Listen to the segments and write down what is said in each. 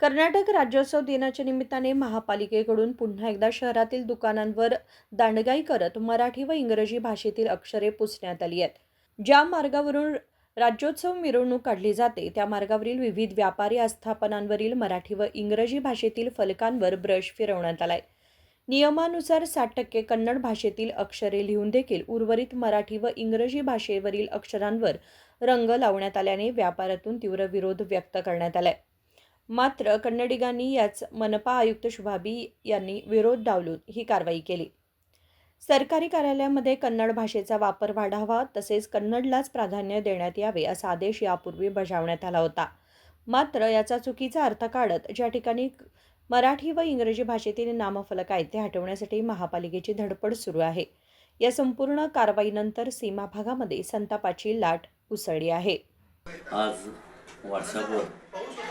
कर्नाटक राज्योत्सव दिनाच्या निमित्ताने महापालिकेकडून पुन्हा एकदा शहरातील दुकानांवर दांडगाई करत मराठी व इंग्रजी भाषेतील अक्षरे पुसण्यात आली आहेत. ज्या मार्गावरून राज्योत्सव मिरवणूक काढली जाते त्या मार्गावरील विविध व्यापारी आस्थापनांवरील मराठी व इंग्रजी भाषेतील फलकांवर ब्रश फिरवण्यात आलाय. नियमानुसार साठ टक्के कन्नड भाषेतील अक्षरे लिहून देखील उर्वरित मराठी व इंग्रजी भाषेवरील अक्षरांवर रंग लावण्यात आल्याने व्यापारातून तीव्र विरोध व्यक्त करण्यात आलाय. मात्र कन्नडिगांनी याच मनपा आयुक्त शुभाबी यांनी विरोध डावलून ही कारवाई केली. सरकारी कार्यालयामध्ये कन्नड भाषेचा वापर वाढावा तसेच कन्नडलाच प्राधान्य देण्यात यावे असा आदेश यापूर्वी बजावण्यात आला होता. मात्र याचा चुकीचा अर्थ काढत ज्या ठिकाणी मराठी व इंग्रजी भाषेतील नामफलक आहेत ते हटवण्यासाठी महापालिकेची धडपड सुरू आहे. या संपूर्ण कारवाईनंतर सीमा भागामध्ये संतापाची लाट उसळली आहे. आज व्हॉट्सॲपवर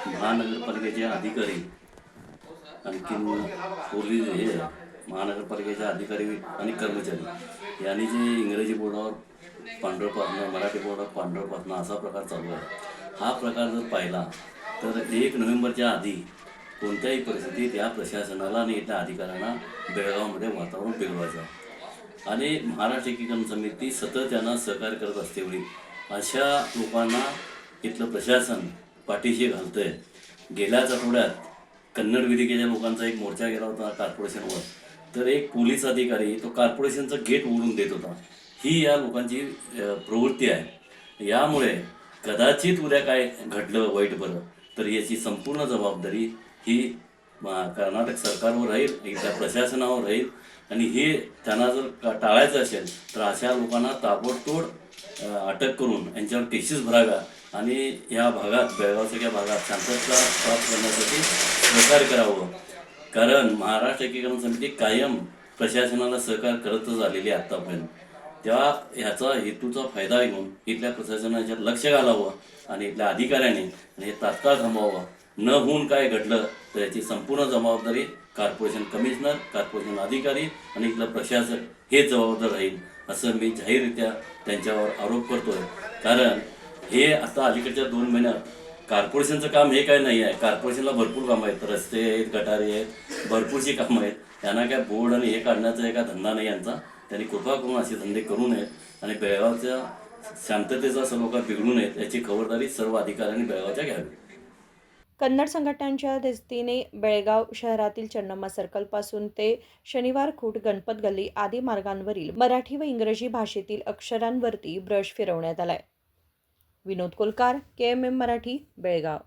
महानगरपालिकेचे अधिकारी आणखीन पोलीस हे महानगरपालिकेच्या अधिकारी आणि कर्मचारी यांनी जे इंग्रजी बोर्डावर पांढरं पाथणं मराठी बोर्डावर पांढरं पाथणं असा प्रकार चालू आहे. हा प्रकार जर पाहिला तर एक नोव्हेंबरच्या आधी कोणत्याही परिस्थितीत या प्रशासनाला आणि इथल्या अधिकाऱ्यांना बेळगावमध्ये वातावरण बिघडवायचं आणि महाराष्ट्र एकीकरण समिती सतत त्यांना सहकार्य करत असते वेळी अशा लोकांना इथलं प्रशासन पाठीशी घालतंय. गेल्याच आठवड्यात कन्नड विधिकेच्या लोकांचा एक मोर्चा गेला होता कॉर्पोरेशनवर. तर एक पोलीस अधिकारी तो कॉर्पोरेशनचं गेट उघडून देत होता. ही या लोकांची प्रवृत्ती आहे. यामुळे कदाचित उद्या काय घडलं वाईट बरं तर याची संपूर्ण जबाबदारी ही कर्नाटक सरकारवर राहील इथल्या प्रशासनावर राहील. आणि हे त्यांना जर का- टाळायचं असेल तर अशा लोकांना ताबडतोड अटक करून यांच्यावर केसेस भराव्या आणि या भागात बेळगावसारख्या भागात शांतता प्राप्त करण्यासाठी सहकार्य करावं. कारण महाराष्ट्र एकीकरण समिती कायम प्रशासनाला सहकार करतच आलेली आहे आत्तापर्यंत त्या ह्याचा हेतूचा फायदा घेऊन इथल्या प्रशासनाच्या लक्ष घालावं आणि इथल्या अधिकाऱ्याने हे तात्काळ थांबवावं. न होऊन काय घडलं तर याची संपूर्ण जबाबदारी कॉर्पोरेशन कमिशनर कॉर्पोरेशन अधिकारी आणि इथलं प्रशासक हे जबाबदार राहील असं मी जाहीररित्या त्यांच्यावर आरोप करतोय. कारण हे आता अलीकडच्या दोन महिन्यात कॉर्पोरेशनचं काम हे काय नाही आहे. कॉर्पोरेशनला भरपूर कामं आहेत. रस्ते आहेत गटारे आहेत भरपूरशी कामं आहेत. त्यांना काय बोर्ड आणि हे काढण्याचा एका धंदा नाही यांचा. त्यांनी कृपा करून असे धंदे करू नयेत आणि बेळगावच्या शांततेचा सलोखा बिघडू नयेत याची खबरदारी सर्व अधिकाऱ्यांनी बेळगावच्या घ्यावी. कन्नड संघटनांच्या दृष्टीने बेळगाव शहरातील चन्नम्मा सर्कलपासून ते शनिवार खूट गणपत गल्ली आदी मार्गांवरील मराठी व इंग्रजी भाषेतील अक्षरांवरती ब्रश फिरवण्यात आलाय. Vinod Kolkar K M M Marathi Belagavi.